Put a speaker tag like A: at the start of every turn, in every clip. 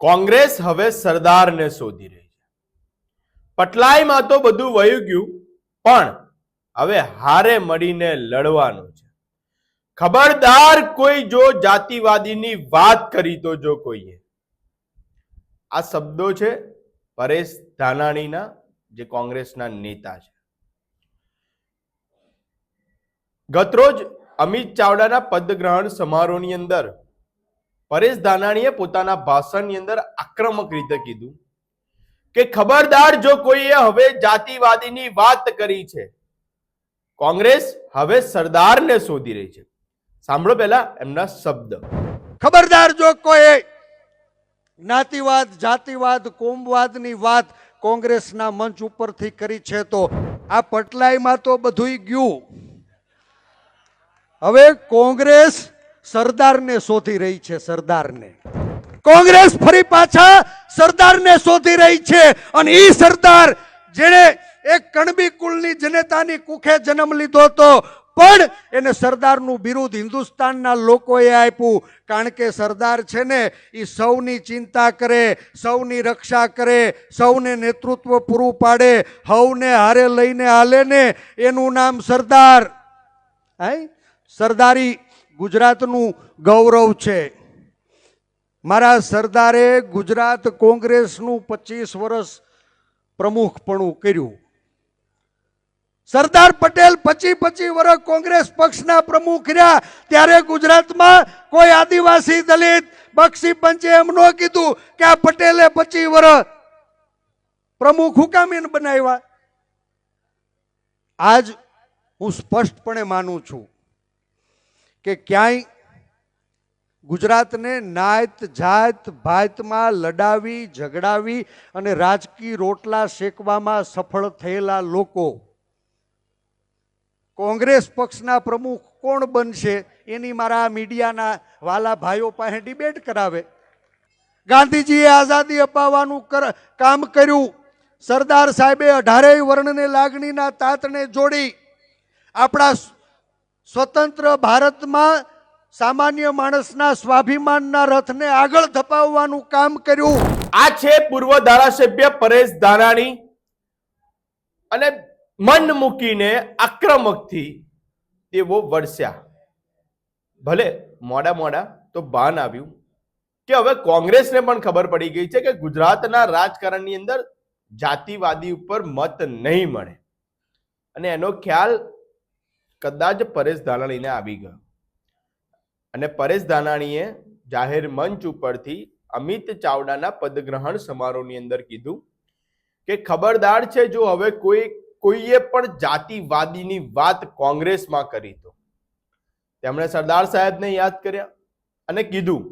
A: કોંગ્રેસ હવે સરદારને શોધી રહી છે. પટલાઈમાં તો બધું વયું ગયું, પણ હવે હારે મળીને લડવાનું છે. ખબરદાર કોઈ જો જાતિવાદીની વાત કરી તો જો કોઈએ. આ શબ્દો છે પરેશ ધાનાણીના, જે કોંગ્રેસના નેતા છે. ગતરોજ અમિત ચાવડાના પદગ્રહણ સમારોહની અંદર પરેશ ધાનાણીએ પોતાના ભાષણની અંદર આક્રમક રીતે કીધું કે ખબરદાર જો કોઈએ હવે જાતિવાદીની વાત કરી છે, કોંગ્રેસ હવે સરદારને શોધી રહી છે. સાંભળો પહેલા એમના શબ્દ.
B: ખબરદાર જો કોઈ જ્ઞાતિવાદ, જાતિવાદ, કોમવાદની વાત કોંગ્રેસના મંચ ઉપરથી કરી છે તો આ પટલાઈમાં તો બધુંય ગયું. હવે કોંગ્રેસ સરદારને શોધી રહી છે, સરદારને. કોંગ્રેસ ફરી પાછા સરદારને શોધી રહી છે અને ઈ સરદાર જેણે એક કણબી કુળની જનતાની કુખે જન્મ લીધો હતો, પણ એને સરદારનું બિરુદ હિન્દુસ્તાનના લોકોએ આપ્યું, કારણ કે સરદાર છે ને એ સૌની ચિંતા કરે, સૌની રક્ષા કરે, સૌને નેતૃત્વ પૂરું પાડે, હવને હારે લઈને હાલે ને એનું નામ સરદાર. હાય સરદારી ગુજરાતનું ગૌરવ છે. મારા સરદારે ગુજરાત કોંગ્રેસનું પચીસ વર્ષ પ્રમુખપણું કર્યું. સરદાર પટેલ પચી પચી વર્ષ કોંગ્રેસ પક્ષના પ્રમુખ રહ્યા, ત્યારે ગુજરાતમાં કોઈ આદિવાસી દલિત બક્ષી પંચે એમ ન કીધું કે આ પટેલે પચી વર્ષ પ્રમુખ હુકામીન બનાવ્યા. આજ હું સ્પષ્ટપણે માનું છું. કે ક્યાંય ગુજરાતને નાયત જાત ભાતમાં લડાવી, ઝઘડાવી અને રાજકીય રોટલા શેકવામાં સફળ થયેલા લોકો. કોંગ્રેસ પક્ષના પ્રમુખ કોણ બનશે એની મારા મીડિયાના વાલા ભાઈઓ પાસે ડિબેટ કરાવે. ગાંધીજીએ આઝાદી અપાવવાનું કામ કર્યું. સરદાર સાહેબે અઢારેય વર્ણને લાગણીના તાતને જોડી. આપણા સ્વતંત્ર ભારતમાં સામાન્ય માણસના સ્વાભિમાનના રથને આગળ ધપાવવાનું કામ કર્યું.
A: આ છે પૂર્વ ધારાસભ્ય પરેશ ધારાણી અને મન મૂકીને આક્રમકથી તેઓ વરસ્યા. ભલે મોડા મોડા તો બાન આવ્યું. કે હવે કોંગ્રેસને પણ ખબર પડી ગઈ છે કે ગુજરાતના રાજકારણની અંદર જાતિવાદી ઉપર મત નહીં મળે. અને એનો ખ્યાલ કદાચ પરેશ ધાનાણીને આવી ગયા. અને પરેશ ધાનાણીએ જાહેર મંચ ઉપરથી અમિત ચાવડાના પદગ્રહણ સમારોહની અંદર કીધું કે ખબરદાર છે જો હવે કોઈ, કોઈએ પણ જાતિવાદીની વાત કોંગ્રેસમાં કરી તો. તેમણે સરદાર સાહેબને યાદ કર્યા અને કીધું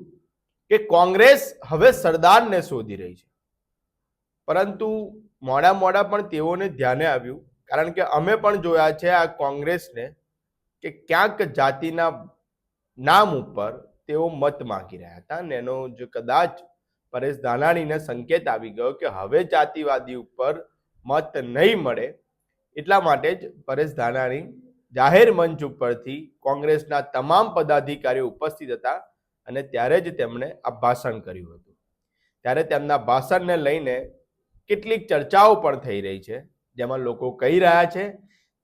A: કે કોંગ્રેસ હવે સરદારને શોધી રહી છે. પરંતુ મોડા મોડા પણ તેઓને ધ્યાને આવ્યું કારણ કે અમે પણ જોયા છે આ કોંગ્રેસને કે ક્યાંક જાતિના નામ ઉપર તેઓ મત માંગી રહ્યા હતા અને એનો જો કદાચ પરેશ ધાનાણીને સંકેત આવી ગયો કે હવે જાતિવાદી ઉપર મત નહીં મળે, એટલા માટે જ પરેશ ધાનાણી જાહેર મંચ ઉપરથી કોંગ્રેસના તમામ પદાધિકારીઓ ઉપસ્થિત હતા અને ત્યારે જ તેમણે આ ભાષણ કર્યું હતું. ત્યારે તેમના ભાષણને લઈને કેટલીક ચર્ચાઓ પણ થઈ રહી છે. જેમાં લોકો કહી રહ્યા છે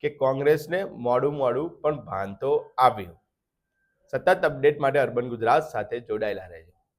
A: કે કોંગ્રેસને મોડું મોડું પણ ભાન તો આવ્યું. સતત અપડેટ માટે અર્બન ગુજરાત સાથે જોડાયેલા રહેજો.